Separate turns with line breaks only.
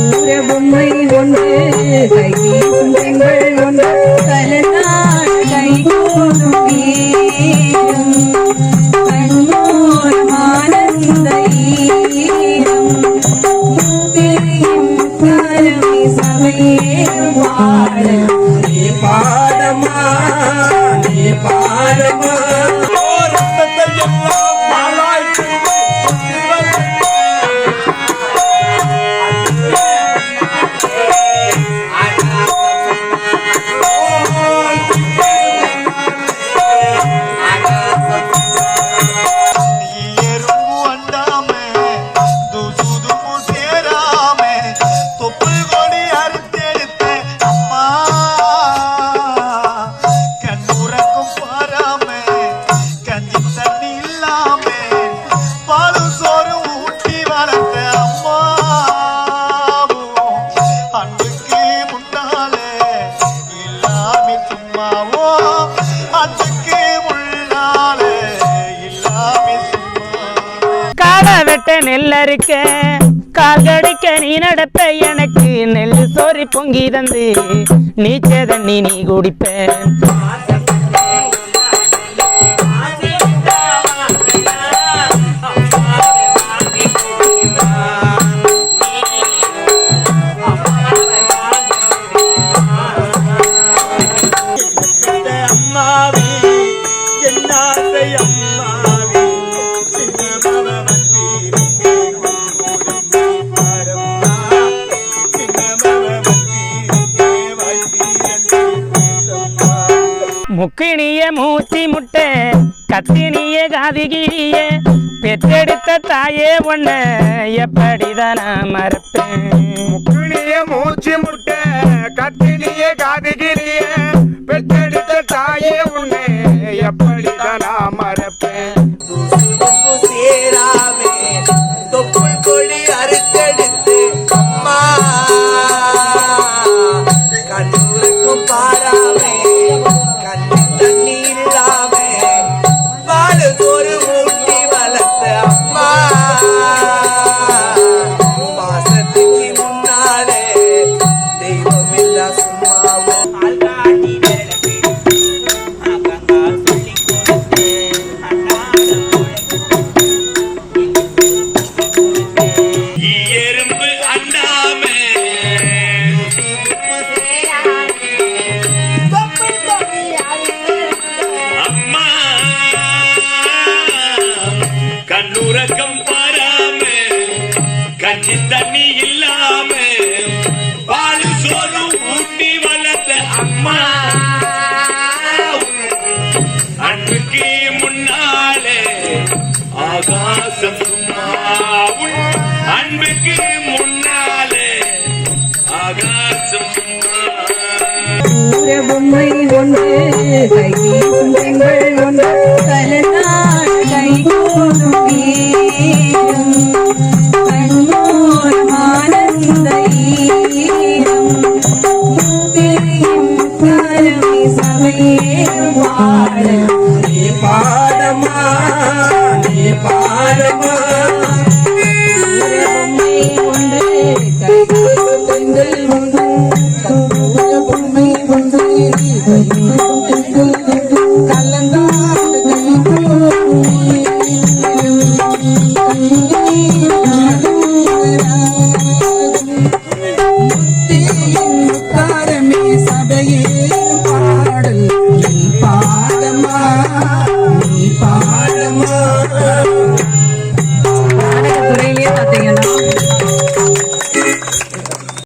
ஊர பொம்மை ஒன்று கை வீசும் பெண்கள் ஒன்று கலந்தாள் கை கூடும் வீரம்.
பாடமா நீ பாடமா.
சும்மாவோ? அதுக்கு உள்ளாலே இல்லாமே சும்மா
காடை வெட்ட நெல்லறுக்க கால் கடிக்க நீ நடப்ப எனக்கு நெல் சோறி பொங்கி தந்து நீச்ச தண்ணி நீ குடிப்ப.
அம்மாவே என்னாசை அம்மாவே சின்னமன வந்தீரே பரம்மா
முக்கினிய மூச்சி முட்டை கத்தினிய காதிகிழிய பெற்றெடுத்த தாயே ஒன்ன எப்படிதான் மறப்பேன்?
கொடி அறுத்தெடுத்து உலகம் பாராம
கஞ்சி தண்ணி இல்லாம பால் சோறு ஊட்டி வளர்த்த அம்மா. அன்புக்கு முன்னாலே ஆகாசம் சும்மா அன்புக்கு முன்னாலே ஆகாசம் சும்மா
பொம்மை ஒன்று கை പാരമാ നീ പാടമാ.